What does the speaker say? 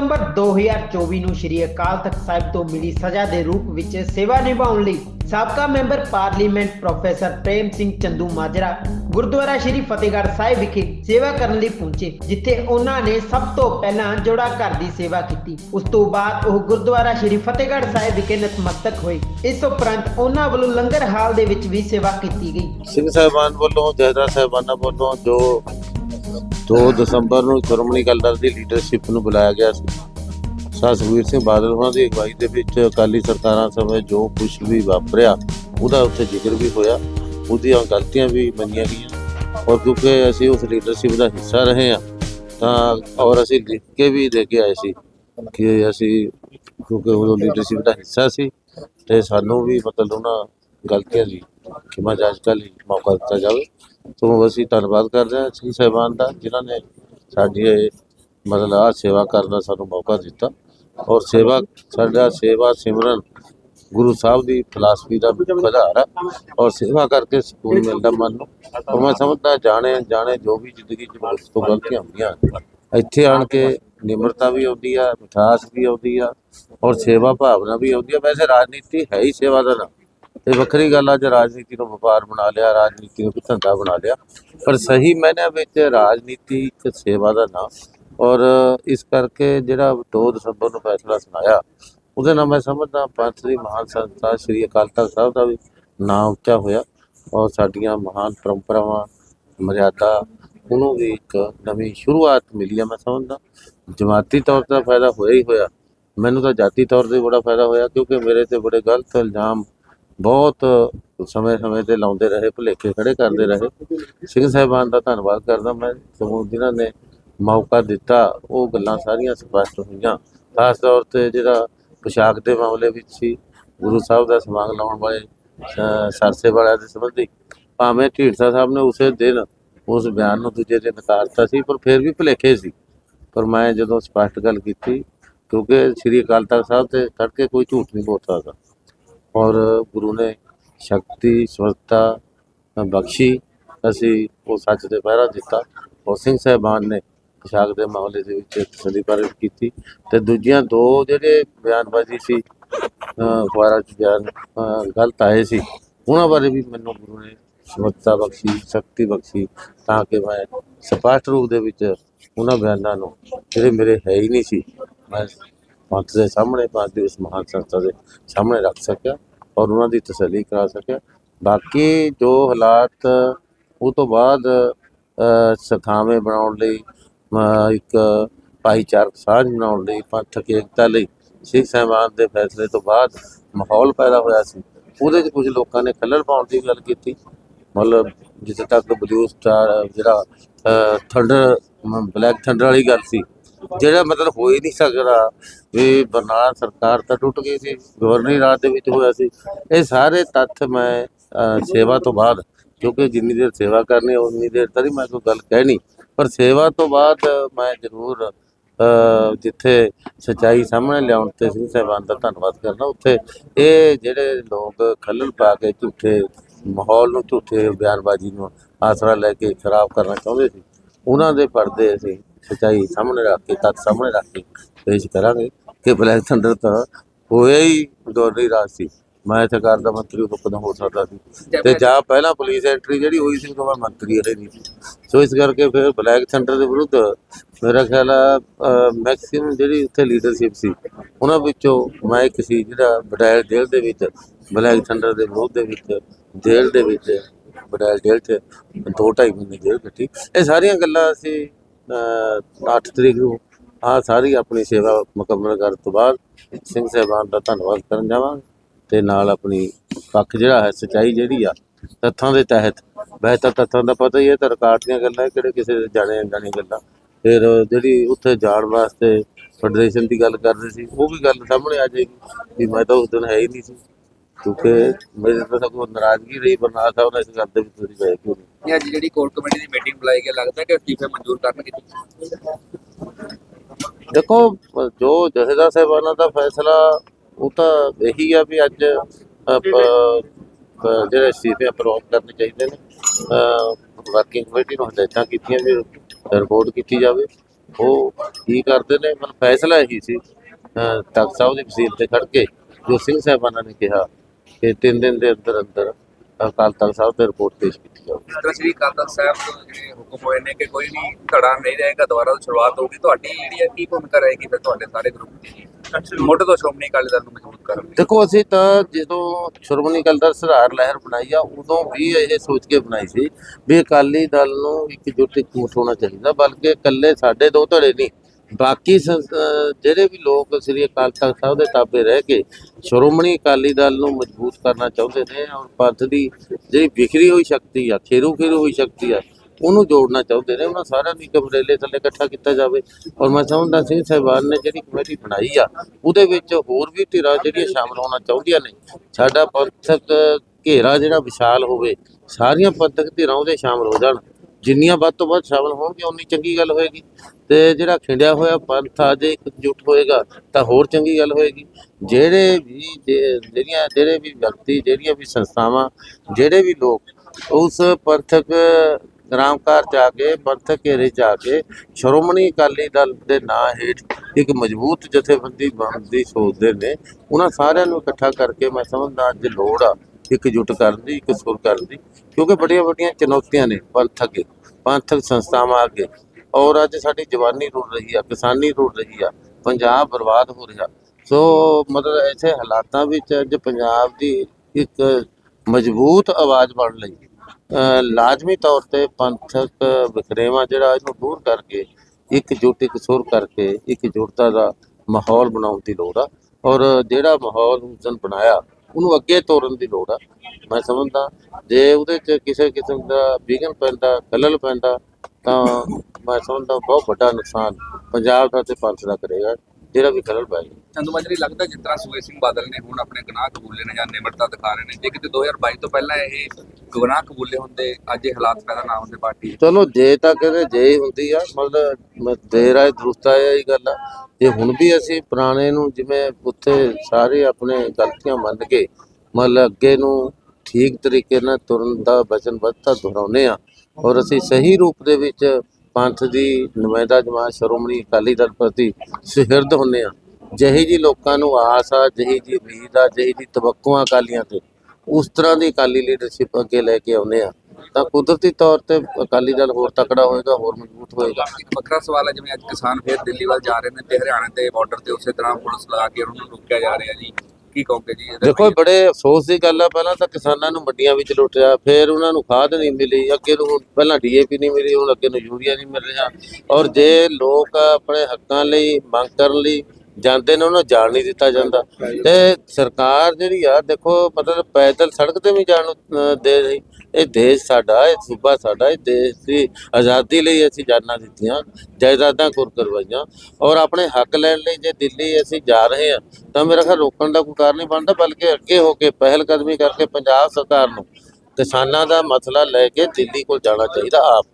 ਦਸੰਬਰ 2024 ਨੂੰ ਸ਼੍ਰੀ ਅਕਾਲ ਤਖਤ ਸਾਹਿਬ ਤੋਂ ਮਿਲੀ ਸਜ਼ਾ ਦੇ ਰੂਪ ਵਿੱਚ ਸੇਵਾ ਨਿਭਾਉਣ ਲਈ ਸਾਬਕਾ member parliament professor Prem Singh Chandu Majra Gurdwara Shri Fatehgarh Sahib ਵਿਖੇ ਸੇਵਾ ਕਰਨ ਲਈ ਪਹੁੰਚੇ, ਜਿੱਥੇ ਉਹਨਾਂ ਨੇ ਸਭ ਤੋਂ ਪਹਿਲਾਂ ਜੋੜਾ ਘਰ ਦੀ ਸੇਵਾ ਕੀਤੀ। ਉਸ ਤੋਂ ਬਾਅਦ ਉਹ ਗੁਰਦੁਆਰਾ ਸ਼੍ਰੀ ਫਤਿਹਗੜ੍ਹ ਸਾਹਿਬ ਵਿਖੇ ਨਤਮਸਤਕ ਹੋਏ। ਇਸ ਉਪਰੰਤ ਉਹਨਾਂ ਵੱਲੋਂ ਲੰਗਰ ਹਾਲ ਦੇ ਵਿੱਚ ਵੀ ਸੇਵਾ ਕੀਤੀ ਗਈ। ਸਿੰਘ ਸਾਹਿਬਾਨ ਵੱਲੋਂ ਜਹਦਾ ਸਾਹਿਬਾਨਾਂ ਵੱਲੋਂ ਜੋ 2 ਦਸੰਬਰ ਨੂੰ ਸ਼੍ਰੋਮਣੀ ਅਕਾਲੀ ਦਲ ਦੀ ਲੀਡਰਸ਼ਿਪ ਨੂੰ ਬੁਲਾਇਆ ਗਿਆ ਸੀ। ਸਾ ਸੁਖਬੀਰ ਸਿੰਘ ਬਾਦਲ ਉਹਨਾਂ ਦੀ ਅਗਵਾਈ ਦੇ ਵਿੱਚ ਅਕਾਲੀ ਸਰਕਾਰਾਂ ਸਮੇਂ ਜੋ ਕੁਝ ਵੀ ਵਾਪਰਿਆ, ਉਹਦਾ ਉੱਥੇ ਜ਼ਿਕਰ ਵੀ ਹੋਇਆ। ਉਹਦੀਆਂ ਗਲਤੀਆਂ ਵੀ ਮੰਨੀਆਂ ਗਈਆਂ। ਔਰ ਕਿਉਂਕਿ ਅਸੀਂ ਉਸ ਲੀਡਰਸ਼ਿਪ ਦਾ ਹਿੱਸਾ ਰਹੇ ਹਾਂ, ਤਾਂ ਔਰ ਅਸੀਂ ਲਿਖ ਕੇ ਵੀ ਦੇ ਕੇ ਆਏ ਸੀ ਕਿ ਅਸੀਂ ਕਿਉਂਕਿ ਉਹ ਲੀਡਰਸ਼ਿਪ ਦਾ ਹਿੱਸਾ ਸੀ, ਤੇ ਸਾਨੂੰ ਵੀ ਮਤਲਬ ਉਹਨਾਂ ਗਲਤੀਆਂ ਲਈ ਖਿਮਾ ਜਾਚਕਾ ਲਈ ਮੌਕਾ ਦਿੱਤਾ ਜਾਵੇ। ਤੋਂ ਅਸੀਂ ਧੰਨਵਾਦ ਕਰਦੇ ਹਾਂ ਸਿੰਘ ਸਾਹਿਬਾਨ ਦਾ, ਜਿਨ੍ਹਾਂ ਨੇ ਸਾਡੀ ਇਹ ਮਤਲਬ ਆਹ ਸੇਵਾ ਕਰਨ ਦਾ ਸਾਨੂੰ ਮੌਕਾ ਦਿੱਤਾ। ਔਰ ਸੇਵਾ, ਸਾਡਾ ਸੇਵਾ ਸਿਮਰਨ ਗੁਰੂ ਸਾਹਿਬ ਦੀ ਫਲਸਫੀ ਦਾ ਆਧਾਰ ਹੈ ਔਰ ਸੇਵਾ ਕਰਕੇ ਸਕੂਨ ਮਿਲਦਾ ਮਨ ਨੂੰ। ਔਰ ਮੈਂ ਸਮਝਦਾ ਜਾਣੇ ਜਾਣੇ ਜੋ ਵੀ ਜ਼ਿੰਦਗੀ 'ਚ ਬਹੁਤ ਤੋਂ ਗਲਤੀਆਂ ਹੁੰਦੀਆਂ ਇੱਥੇ ਆਣ ਕੇ ਨਿਮਰਤਾ ਵੀ ਆਉਂਦੀ ਆ, ਮਿਠਾਸ ਵੀ ਆਉਂਦੀ ਆ, ਔਰ ਸੇਵਾ ਭਾਵਨਾ ਵੀ ਆਉਂਦੀ ਆ। ਵੈਸੇ ਰਾਜਨੀਤੀ ਹੈ ਹੀ ਸੇਵਾ ਦਾ ਨਾਮ। ਤੇ ਵੱਖਰੀ ਗੱਲ ਆ ਜੇ ਰਾਜਨੀਤੀ ਨੂੰ ਵਪਾਰ ਬਣਾ ਲਿਆ, ਰਾਜਨੀਤੀ ਨੂੰ ਕੋਈ ਧੰਦਾ ਬਣਾ ਲਿਆ। ਪਰ ਸਹੀ ਮਾਇਨਿਆਂ ਵਿੱਚ ਰਾਜਨੀਤੀ ਇੱਕ ਸੇਵਾ ਦਾ ਨਾਮ ਔਰ ਇਸ ਕਰਕੇ ਜਿਹੜਾ 2 ਦਸੰਬਰ ਨੂੰ ਫੈਸਲਾ ਸੁਣਾਇਆ, ਉਹਦੇ ਨਾਲ ਮੈਂ ਸਮਝਦਾ ਪੰਥ ਦੀ ਮਹਾਨ ਸੰਸਥਾ ਸ੍ਰੀ ਅਕਾਲ ਤਖਤ ਸਾਹਿਬ ਦਾ ਵੀ ਨਾਮ ਉੱਚਾ ਹੋਇਆ। ਔਰ ਸਾਡੀਆਂ ਮਹਾਨ ਪਰੰਪਰਾਵਾਂ, ਮਰਿਆਦਾ, ਉਹਨੂੰ ਵੀ ਇੱਕ ਨਵੀਂ ਸ਼ੁਰੂਆਤ ਮਿਲੀ ਆ, ਮੈਂ ਸਮਝਦਾ। ਜਮਾਤੀ ਤੌਰ ਤੇ ਫਾਇਦਾ ਹੋਇਆ ਹੀ ਹੋਇਆ। ਮੈਨੂੰ ਤਾਂ ਜਾਤੀ ਤੌਰ ਤੇ ਬੜਾ ਫਾਇਦਾ ਹੋਇਆ, ਕਿਉਂਕਿ ਮੇਰੇ ਤੇ ਬੜੇ ਗਲਤ ਇਲਜ਼ਾਮ ਬਹੁਤ ਸਮੇਂ ਸਮੇਂ ਤੇ ਲਾਉਂਦੇ ਰਹੇ, ਭੁਲੇਖੇ ਖੜੇ ਕਰਦੇ ਰਹੇ। ਸਿੰਘ ਸਾਹਿਬਾਨ ਦਾ ਧੰਨਵਾਦ ਕਰਦਾ ਮੈਂ, ਸਮੂਹ ਜਿਨ੍ਹਾਂ ਨੇ ਮੌਕਾ ਦਿੱਤਾ, ਉਹ ਗੱਲਾਂ ਸਾਰੀਆਂ ਸਪਸ਼ਟ ਹੋਈਆਂ। ਖਾਸ ਤੌਰ ਤੇ ਜਿਹੜਾ ਪੋਸ਼ਾਕ ਦੇ ਮਾਮਲੇ ਵਿੱਚ ਸੀ, ਗੁਰੂ ਸਾਹਿਬ ਦਾ ਸਮਾਗਮ ਲਾਉਣ ਵਾਲੇ ਸਰਸੇ ਵਾਲਿਆਂ ਦੇ ਸੰਬੰਧੀ। ਭਾਵੇਂ ਢੀਂਡਸਾ ਸਾਹਿਬ ਨੇ ਉਸੇ ਦਿਨ ਉਸ ਬਿਆਨ ਨੂੰ ਦੂਜੇ ਦਿਨ ਨਕਾਰਤਾ ਸੀ, ਪਰ ਫਿਰ ਵੀ ਭੁਲੇਖੇ ਸੀ। ਪਰ ਮੈਂ ਜਦੋਂ ਸਪਸ਼ਟ ਗੱਲ ਕੀਤੀ, ਕਿਉਂਕਿ ਸ੍ਰੀ ਅਕਾਲ ਤਖਤ ਸਾਹਿਬ ਤੇ ਤੜਕੇ ਕੋਈ ਝੂਠ ਨਹੀਂ ਬੋਲ ਸਕਦਾ। ਔਰ ਗੁਰੂ ਨੇ ਸ਼ਕਤੀ, ਸਮਰੱਥਾ ਬਖਸ਼ੀ। ਅਸੀਂ ਉਹ ਸੱਚ ਦੇ ਪਹਿਰਾ ਦਿੱਤਾ। ਔਰ ਸਿੰਘ ਸਾਹਿਬਾਨ ਨੇ ਪੋਸ਼ਾਕ ਦੇ ਮਾਮਲੇ ਦੇ ਵਿੱਚ ਤਸੱਲੀ ਪ੍ਰਗਟ ਕੀਤੀ ਤੇ ਦੂਜੀਆਂ ਦੋ ਜਿਹੜੇ ਬਿਆਨਬਾਜ਼ੀ ਸੀ ਅਖਬਾਰਾਂ 'ਚ ਬਿਆਨ ਗਲਤ ਆਏ ਸੀ, ਉਹਨਾਂ ਬਾਰੇ ਵੀ ਮੈਨੂੰ ਗੁਰੂ ਨੇ ਸਮਰੱਥਾ ਬਖਸ਼ੀ, ਸ਼ਕਤੀ ਬਖਸ਼ੀ ਤਾਂ ਕਿ ਮੈਂ ਸਪਸ਼ਟ ਰੂਪ ਦੇ ਵਿੱਚ ਉਹਨਾਂ ਬਿਆਨਾਂ ਨੂੰ, ਜਿਹੜੇ ਮੇਰੇ ਹੈ ਹੀ ਨਹੀਂ ਸੀ, ਮੈਂ ਪੰਥ ਦੇ ਸਾਹਮਣੇ ਪੰਥ ਦੀ ਉਸ ਮਹਾਨ ਸੰਸਥਾ ਦੇ ਸਾਹਮਣੇ ਰੱਖ ਸਕਿਆ ਔਰ ਉਹਨਾਂ ਦੀ ਤਸੱਲੀ ਕਰਾ ਸਕਿਆ। ਬਾਕੀ ਜੋ ਹਾਲਾਤ ਉਹ ਤੋਂ ਬਾਅਦ ਅ, ਸਥਾਵੇਂ ਬਣਾਉਣ ਲਈ ਇੱਕ ਭਾਈਚਾਰਕ ਸਾਂਝ ਬਣਾਉਣ ਲਈ ਪੰਥਕ ਏਕਤਾ ਲਈ ਸਿੱਖ ਸਾਹਿਬਾਨ ਦੇ ਫੈਸਲੇ ਤੋਂ ਬਾਅਦ ਮਾਹੌਲ ਪੈਦਾ ਹੋਇਆ ਸੀ। ਉਹਦੇ 'ਚ ਕੁਝ ਲੋਕਾਂ ਨੇ ਖੱਲਲ ਪਾਉਣ ਦੀ ਗੱਲ ਕੀਤੀ। ਮਤਲਬ ਜਿੱਥੇ ਤੱਕ ਬਲੂ ਸਟਾਰ ਜਿਹੜਾ ਥੰਡਰ ਬਲੈਕ ਥੰਡਰ ਵਾਲੀ ਗੱਲ ਸੀ ਜਿਹੜਾ ਮਤਲਬ ਹੋ ਹੀ ਨਹੀਂ ਸਕਦਾ ਵੀ ਬਰਨਾਲਾ ਸਰਕਾਰ ਤਾਂ ਟੁੱਟ ਗਈ ਸੀ, ਗਵਰਨਰੀ ਰਾਜ ਦੇ ਵਿੱਚ ਹੋਇਆ ਸੀ। ਇਹ ਸਾਰੇ ਤੱਥ ਮੈਂ ਸੇਵਾ ਤੋਂ ਬਾਅਦ, ਕਿਉਂਕਿ ਜਿੰਨੀ ਦੇਰ ਸੇਵਾ ਕਰਨੀ ਉਨੀ ਦੇਰ ਤਾਂ ਨਹੀਂ ਮੈਂ ਕੋਈ ਗੱਲ ਕਹਿਣੀ। ਪਰ ਸੇਵਾ ਤੋਂ ਬਾਅਦ ਮੈਂ ਜ਼ਰੂਰ ਜਿੱਥੇ ਸਚਾਈ ਸਾਹਮਣੇ ਲਿਆਉਣ ਤੇ ਸਿੰਘ ਸਾਹਿਬਾਨ ਦਾ ਧੰਨਵਾਦ ਕਰਨਾ, ਉੱਥੇ ਇਹ ਜਿਹੜੇ ਲੋਕ ਖੱਲਲ ਪਾ ਕੇ ਝੂਠੇ ਮਾਹੌਲ ਨੂੰ, ਝੂਠੇ ਬਿਆਨਬਾਜ਼ੀ ਨੂੰ ਆਸਰਾ ਲੈ ਕੇ ਖਰਾਬ ਕਰਨਾ ਚਾਹੁੰਦੇ ਸੀ, ਉਹਨਾਂ ਦੇ ਪਰਦੇ ਅਸੀਂ ਸਚਾਈ ਸਾਹਮਣੇ ਰੱਖ ਕੇ ਤੱਥ ਸਾਹਮਣੇ ਰੱਖ ਕੇ ਪੇਸ਼ ਕਰਾਂਗੇ ਕਿ ਬਲੈਕ ਥੰਡਰ ਤਾਂ ਹੋਇਆ ਹੀ ਗੌਰਨੀ ਰਾਜ ਸੀ। ਮੈਂ ਸਰਕਾਰ ਦਾ ਮੰਤਰੀ ਉਦੋਂ ਕਦੋਂ ਹੋ ਸਕਦਾ ਸੀ। ਤੇ ਜਾਂ ਪਹਿਲਾਂ ਪੁਲਿਸ ਐਂਟਰੀ ਜਿਹੜੀ ਹੋਈ ਸੀ ਉਦੋਂ ਮੈਂ ਮੰਤਰੀ ਰਹੇ ਨਹੀਂ ਸੀ। ਸੋ ਇਸ ਕਰਕੇ ਫਿਰ ਬਲੈਕ ਥੰਡਰ ਦੇ ਵਿਰੁੱਧ ਮੇਰਾ ਖਿਆਲ ਆ ਮੈਕਸਿਮਮ ਜਿਹੜੀ ਉੱਥੇ ਲੀਡਰਸ਼ਿਪ ਸੀ ਉਹਨਾਂ ਵਿੱਚੋਂ ਮੈਂ ਇੱਕ ਸੀ ਜਿਹੜਾ ਬਟਾਇਲ ਜੇਲ੍ਹ ਦੇ ਵਿੱਚ ਬਲੈਕ ਥੰਡਰ ਦੇ ਵਿਰੋਧ ਦੇ ਵਿੱਚ ਜੇਲ੍ਹ ਦੇ ਵਿੱਚ ਬਟਾਇਲ ਜੇਲ੍ਹ 'ਚ ਦੋ ਢਾਈ ਮਹੀਨੇ ਜੇਲ੍ਹ ਕੱਟੀ। ਇਹ ਸਾਰੀਆਂ ਗੱਲਾਂ ਅਸੀਂ 8 ਤਰੀਕ ਨੂੰ ਆ ਸਾਰੀ ਆਪਣੀ ਸੇਵਾ ਮੁਕੰਮਲ ਕਰਨ ਤੋਂ ਬਾਅਦ ਸਿੰਘ ਸਾਹਿਬਾਨ ਦਾ ਧੰਨਵਾਦ ਕਰਨ ਜਾਵਾਂਗੇ ਤੇ ਨਾਲ ਆਪਣੀ ਪੱਖ ਜਿਹੜਾ ਹੈ, ਸਚਾਈ ਜਿਹੜੀ ਆ, ਤੱਥਾਂ ਦੇ ਤਹਿਤ ਵੈਸੇ ਤਾਂ ਤੱਥਾਂ ਦਾ ਪਤਾ ਹੀ ਹੈ ਤਾਂ ਰਿਕਾਰਡ ਦੀਆਂ ਗੱਲਾਂ, ਕਿਹੜੇ ਕਿਸੇ ਦੇ ਜਾਣੇ ਜਾਣੀ ਗੱਲਾਂ। ਫਿਰ ਜਿਹੜੀ ਉੱਥੇ ਜਾਣ ਵਾਸਤੇ ਫੈਡਰੇਸ਼ਨ ਦੀ ਗੱਲ ਕਰਦੇ ਸੀ, ਉਹ ਵੀ ਗੱਲ ਸਾਹਮਣੇ ਆ ਜਾਏਗੀ ਵੀ ਮੈਂ ਤਾਂ ਉਸ ਦਿਨ ਹੈ ਹੀ ਨਹੀਂ ਸੀ। ਕਿਉਂਕਿ ਮੇਰੇ ਤਾਂ ਸਗੋਂ ਨਾਰਾਜ਼ਗੀ ਰਹੀ, ਬਰਨਾਲਾ ਸਾਹਿਬ ਨਾਲ ਇਸ ਗੱਲ ਦੇ ਵਿੱਚ ਤੁਸੀਂ ਗਏ ਕਿਉਂ ਨਹੀਂ ਇਹ ਅੱਜ ਜਿਹੜੀ ਕੋਰ ਕਮੇਟੀ ਦੀ ਮੀਟਿੰਗ ਬੁਲਾਈ ਗਈ ਲੱਗਦਾ ਕਿ ਅਸਤੀਫੇ ਮਨਜ਼ੂਰ ਕਰਨਗੇ। ਦੇਖੋ, ਜੋ ਜਥੇਦਾਰ ਸਾਹਿਬਾਨਾਂ ਦਾ ਫੈਸਲਾ, ਉਹ ਤਾਂ ਇਹੀ ਆ ਵੀ ਅੱਜ ਜਿਹੜੇ ਅਸਤੀਫੇ ਅਪਰੋਵ ਕਰਨੇ ਚਾਹੀਦੇ ਨੇ। ਵਰਕਿੰਗ ਕਮੇਟੀ ਨੂੰ ਹਦਾਇਤਾਂ ਕੀਤੀਆਂ ਵੀ ਰਿਪੋਰਟ ਕੀਤੀ ਜਾਵੇ। ਉਹ ਕੀ ਕਰਦੇ ਨੇ? ਮਨ ਫੈਸਲਾ ਇਹੀ ਸੀ ਤਖ਼ਤ ਸਾਹਿਬ ਦੀ ਵਸੀਲ ਤੇ ਖੜ ਕੇ ਜੋ ਸਿੰਘ ਸਾਹਿਬਾਨਾਂ ਨੇ ਕਿਹਾ ਕਿ ਤਿੰਨ ਦਿਨ ਦੇ ਅੰਦਰ ਅੰਦਰ ਅਕਾਲ ਤਖ਼ਤ ਸਾਹਿਬ ਤੇ ਰਿਪੋਰਟ ਪੇਸ਼ ਕੀਤੀ ਜਾਊਗੀ। ਤਰ੍ਹਾਂ ਸ੍ਰੀ ਅਕਾਲ ਤਖਤ ਸਾਹਿਬ ਤੋਂ ਜਿਹੜੇ ਹੁਕਮ ਹੋਏ ਨੇ ਕਿ ਕੋਈ ਵੀ ਧੜਾ ਨਹੀਂ ਰਹੇਗਾ ਦੁਬਾਰਾ ਤੋਂ ਸ਼ੁਰੂਆਤ ਹੋਊਗੀ ਤੁਹਾਡੀ ਜਿਹੜੀ ਹੈ ਕੀ ਭੂਮਿਕਾ ਰਹੇਗੀ ਫਿਰ ਤੁਹਾਡੇ ਸਾਰੇ ਗਰੁੱਪ ਦੀ? ਮੁੱਢ ਤੋਂ ਸ਼੍ਰੋਮਣੀ ਅਕਾਲੀ ਦਲ ਨੂੰ ਮਜ਼ਬੂਤ ਕਰਨ ਲਈ। ਦੇਖੋ ਅਸੀਂ ਤਾਂ ਜਦੋਂ ਸ਼੍ਰੋਮਣੀ ਅਕਾਲੀ ਦਲ ਸੁਧਾਰ ਲਹਿਰ ਬਣਾਈ ਆ ਉਦੋਂ ਵੀ ਇਹ ਸੋਚ ਕੇ ਬਣਾਈ ਸੀ ਵੀ ਅਕਾਲੀ ਦਲ ਨੂੰ ਇਕਜੁੱਟ ਇਕਮੁੱਠ ਹੋਣਾ ਚਾਹੀਦਾ ਬਲਕਿ ਇਕੱਲੇ ਸਾਡੇ ਦੋ ਧੜੇ ਨਹੀਂ। ਬਾਕੀ ਸੰਸ- ਜਿਹੜੇ ਵੀ ਲੋਕ ਸ੍ਰੀ ਅਕਾਲ ਤਖਤ ਸਾਹਿਬ ਦੇ ਤਾਬੇ ਰਹਿ ਕੇ ਸ਼੍ਰੋਮਣੀ ਅਕਾਲੀ ਦਲ ਨੂੰ ਮਜ਼ਬੂਤ ਕਰਨਾ ਚਾਹੁੰਦੇ ਨੇ ਔਰ ਪੰਥ ਦੀ ਜਿਹੜੀ ਵਿਖਰੀ ਹੋਈ ਸ਼ਕਤੀ ਆ ਖੇਰੂ ਖੇਰੂ ਹੋਈ ਸ਼ਕਤੀ ਆ, ਉਹਨੂੰ ਜੋੜਨਾ ਚਾਹੁੰਦੇ ਨੇ। ਉਹਨਾਂ ਸਾਰਿਆਂ ਨੂੰ ਇੱਕ ਅਮਰੇਲੇ ਥੱਲੇ ਇਕੱਠਾ ਕੀਤਾ ਜਾਵੇ। ਔਰ ਮੈਂ ਸਮਝਦਾ ਸਿੰਘ ਸਾਹਿਬਾਨ ਨੇ ਜਿਹੜੀ ਕਮੇਟੀ ਬਣਾਈ ਆ, ਉਹਦੇ ਵਿੱਚ ਹੋਰ ਵੀ ਧਿਰਾਂ ਜਿਹੜੀਆਂ ਸ਼ਾਮਲ ਹੋਣਾ ਚਾਹੁੰਦੀਆਂ ਨੇ, ਸਾਡਾ ਪੰਥਕ ਘੇਰਾ ਜਿਹੜਾ ਵਿਸ਼ਾਲ ਹੋਵੇ, ਸਾਰੀਆਂ ਪੰਥਕ ਧਿਰਾਂ ਉਹਦੇ ਸ਼ਾਮਲ ਹੋ ਜਾਣ। ਜਿੰਨੀਆਂ ਵੱਧ ਤੋਂ ਵੱਧ ਸ਼ਾਮਲ ਹੋਣਗੀਆਂ, ਉਨੀ ਚੰਗੀ ਗੱਲ ਹੋਏਗੀ। ਤੇ ਜਿਹੜਾ ਖਿੰਡਿਆ ਹੋਇਆ ਪੰਥ ਆ, ਜੇ ਇਕਜੁੱਟ ਹੋਏਗਾ, ਤਾਂ ਹੋਰ ਚੰਗੀ ਗੱਲ ਹੋਏਗੀ। ਜਿਹੜੇ ਵੀ ਜੇ- ਜਿਹੜੀਆਂ, ਜਿਹੜੇ ਵੀ ਵਿਅਕਤੀ, ਜਿਹੜੀਆਂ ਵੀ ਸੰਸਥਾਵਾਂ, ਜਿਹੜੇ ਵੀ ਲੋਕ ਉਸ ਪੰਥਕ ਰਾਮਕਾਰ ਚ ਆ ਕੇ, ਪੰਥਕ ਘੇਰੇ ਚ ਆ ਕੇ ਸ਼੍ਰੋਮਣੀ ਅਕਾਲੀ ਦਲ ਦੇ ਨਾਂ ਹੇਠ ਇੱਕ ਮਜ਼ਬੂਤ ਜਥੇਬੰਦੀ ਬਣਨ ਦੀ ਸੋਚਦੇ ਨੇ, ਉਹਨਾਂ ਸਾਰਿਆਂ ਨੂੰ ਇਕੱਠਾ ਕਰਕੇ ਮੈਂ ਸਮਝਦਾ ਅੱਜ ਲੋੜ ਆ ਇਕਜੁੱਟ ਕਰਨ ਦੀ ਇੱਕ ਸੁਰ ਕਰਨ ਦੀ ਕਿਉਂਕਿ ਬੜੀਆਂ ਵੱਡੀਆਂ ਚੁਣੌਤੀਆਂ ਨੇ ਪੰਥਕ ਪੰਥਕ ਸੰਸਥਾਵਾਂ ਅੱਗੇ। ਔਰ ਅੱਜ ਸਾਡੀ ਜਵਾਨੀ ਰੁੜ ਰਹੀ ਆ ਕਿਸਾਨੀ ਰੁੜ ਰਹੀ ਆ ਪੰਜਾਬ ਬਰਬਾਦ ਹੋ ਰਿਹਾ। ਸੋ ਮਤਲਬ ਐਸੇ ਹਾਲਾਤਾਂ ਵਿੱਚ ਅੱਜ ਪੰਜਾਬ ਦੀ ਇੱਕ ਮਜ਼ਬੂਤ ਆਵਾਜ਼ ਬਣ ਲਈ। ਅ, ਲਾਜ਼ਮੀ ਤੌਰ ਤੇ ਪੰਥਕ ਵਿਖਰੇਵਾ ਜਿਹੜਾ ਇਹਨੂੰ ਦੂਰ ਕਰਕੇ ਇੱਕ ਜੁੱਟ ਇੱਕ ਸੁਰ ਕਰਕੇ ਇੱਕ ਇਕਜੁੱਟਤਾ ਦਾ ਮਾਹੌਲ ਬਣਾਉਣ ਦੀ ਲੋੜ ਆ। ਔਰ ਜਿਹੜਾ ਮਾਹੌਲ ਉਸ ਦਿਨ ਬਣਾਇਆ ਉਹਨੂੰ ਅੱਗੇ ਤੋਰਨ ਦੀ ਲੋੜ ਆ। ਮੈਂ ਸਮਝਦਾ, ਜੇ ਉਹਦੇ 'ਚ ਕਿਸੇ ਕਿਸਮ ਦਾ ਵਿਘਨ ਪੈਂਦਾ, ਖਲਲ ਪੈਂਦਾ, ਤਾਂ ਮੈਂ ਸਮਝਦਾ ਬਹੁਤ ਵੱਡਾ ਨੁਕਸਾਨ ਪੰਜਾਬ ਦਾ ਤੇ ਪੰਥ ਦਾ ਕਰੇਗਾ। ਜਿਹੜਾ ਵੀ ਖਲਲ ਪੈ ਚੰਦੂ ਮਾਜਰੀ ਲੱਗਦਾ ਜਿਸ ਤਰ੍ਹਾਂ ਸੁਖੇ ਸਿੰਘ ਬਾਦਲ ਨੇ ਹੁਣ ਆਪਣੇ ਗੁਨਾਹ ਕਬੂਲੇ ਨੇ ਜਾਂ ਨਿਮਰਤਾ ਦਿਖਾ ਰਹੇ ਨੇ। ਜੇ ਕਿਤੇ 2022 ਤੋਂ ਪਹਿਲਾਂ ਇਹ ਗੁਨਾਹ ਕਬੂਲੇ ਹੁੰਦੇ ਅੱਜ ਇਹ ਹਾਲਾਤ ਪੈਦਾ ਨਾ ਹੁੰਦੇ ਪਾਰਟੀ ਚਲੋ ਜੇ ਤਾਂ ਕਹਿੰਦੇ ਜੇ ਹੀ ਹੁੰਦੀ ਆ ਮਤਲਬ ਦੇਰ ਆਏ ਦਰੁਸਤ ਆਏ ਇਹ ਗੱਲ ਆ। ਜੇ ਹੁਣ ਵੀ ਅਸੀਂ ਪੁਰਾਣੇ ਨੂੰ ਜਿਵੇਂ ਉੱਥੇ ਸਾਰੇ ਆਪਣੇ ਗਲਤੀਆਂ ਮੰਨ ਕੇ ਮਤਲਬ ਅੱਗੇ ਨੂੰ ਠੀਕ ਤਰੀਕੇ ਨਾਲ ਤੁਰਨ ਦਾ ਵਚਨਬੱਧਤਾ ਦੁਹਰਾਉਂਦੇ ਆ ਔਰ ਅਸੀਂ ਸਹੀ ਰੂਪ ਦੇ ਵਿੱਚ ਪੰਥ ਦੀ ਨੁਮਾਇੰਦਾ ਜਮਾਤ ਸ਼੍ਰੋਮਣੀ ਅਕਾਲੀ ਦਲ ਪ੍ਰਤੀ ਸੁਹਿਰਦ ਹੁੰਦੇ ਆ ਜਿਹੀ ਜੀ ਲੋਕਾਂ ਨੂੰ ਆਸ ਆ, ਜਿਹੀ ਜੀ ਉਮੀਦ ਆ, ਜਿਹੀ ਜੀ ਤਵੱਕੂਆਂ ਅਕਾਲੀਆਂ ਤੇ, ਉਸ ਤਰ੍ਹਾਂ ਦੀ ਅਕਾਲੀ ਲੀਡਰਸ਼ਿਪ ਅੱਗੇ ਲੈ ਕੇ ਆਉਂਦੇ ਆ ਤਾਂ ਕੁਦਰਤੀ ਤੌਰ ਤੇ ਅਕਾਲੀ ਦਲ ਹੋਰ ਤਕੜਾ ਹੋਏਗਾ, ਹੋਰ ਮਜ਼ਬੂਤ ਹੋਏਗਾ। ਵੱਖਰਾ ਸਵਾਲ ਹੈ, ਜਿਵੇਂ ਅੱਜ ਕਿਸਾਨ ਫੇਰ ਦਿੱਲੀ ਵੱਲ ਜਾ ਰਹੇ ਨੇ ਤੇ ਹਰਿਆਣਾ ਤੇ ਬਾਰਡਰ ਤੇ ਉਸੇ ਤਰ੍ਹਾਂ ਪੁਲਿਸ ਲਗਾ ਕੇ ਉਹਨਾਂ ਨੂੰ ਰੋਕਿਆ ਜਾ ਰਿਹਾ ਜੀ। ਕੀ ਕਹੋਗੇ ਜੀ ਇਹਦੇ ਦੇਖੋ ਇਹ ਬੜੇ ਅਫਸੋਸ ਦੀ ਗੱਲ ਆ ਪਹਿਲਾਂ ਤਾਂ ਕਿਸਾਨਾਂ ਨੂੰ ਮੰਡੀਆਂ ਵਿੱਚ ਲੁੱਟਿਆ ਫਿਰ ਉਹਨਾਂ ਨੂੰ ਖਾਦ ਨਹੀਂ ਮਿਲੀ ਅੱਗੇ ਨੂੰ ਹੁਣ ਪਹਿਲਾਂ ਡੀਏਪੀ ਨਹੀਂ ਮਿਲੀ ਹੁਣ ਅੱਗੇ ਨੂੰ ਯੂਰੀਆ ਨਹੀਂ ਮਿਲ ਰਿਹਾ। ਔਰ ਜੇ ਲੋਕ ਆਪਣੇ ਹੱਕਾਂ ਲਈ ਮੰਗ ਕਰਨ ਲਈ ਜਾਂਦੇ ਨੇ ਉਹਨਾਂ ਨੂੰ ਜਾਣ ਨਹੀਂ ਦਿੱਤਾ ਜਾਂਦਾ। ਤੇ ਸਰਕਾਰ ਜਿਹੜੀ ਆ ਦੇਖੋ ਮਤਲਬ ਪੈਦਲ ਸੜਕ ਤੇ ਵੀ ਜਾਣ ਨੂੰ ਅਹ, ਦੇ ਰਹੀ। ਇਹ ਦੇਸ਼ ਸਾਡਾ, ਇਹ ਸੂਬਾ ਸਾਡਾ, ਇਹ ਦੇਸ਼ ਦੀ ਆਜ਼ਾਦੀ ਲਈ ਅਸੀਂ ਜਾਨਾਂ ਦਿੱਤੀਆਂ, ਜਾਇਦਾਦਾਂ ਕੁਰ ਕਰਵਾਈਆਂ ਔਰ ਆਪਣੇ ਹੱਕ ਲੈਣ ਲਈ ਜੇ ਦਿੱਲੀ ਅਸੀਂ ਜਾ ਰਹੇ ਹਾਂ, ਤਾਂ ਮੇਰਾ ਖਿਆਲ ਰੋਕਣ ਦਾ ਕੋਈ ਕਾਰਨ ਨਹੀਂ ਬਣਦਾ, ਬਲਕਿ ਅੱਗੇ ਹੋ ਕੇ ਪਹਿਲ ਕਦਮੀ ਕਰਕੇ ਪੰਜਾਬ ਸਰਕਾਰ ਨੂੰ ਕਿਸਾਨਾਂ ਦਾ ਮਸਲਾ ਲੈ ਕੇ ਦਿੱਲੀ ਕੋਲ ਜਾਣਾ ਚਾਹੀਦਾ, ਆਪ।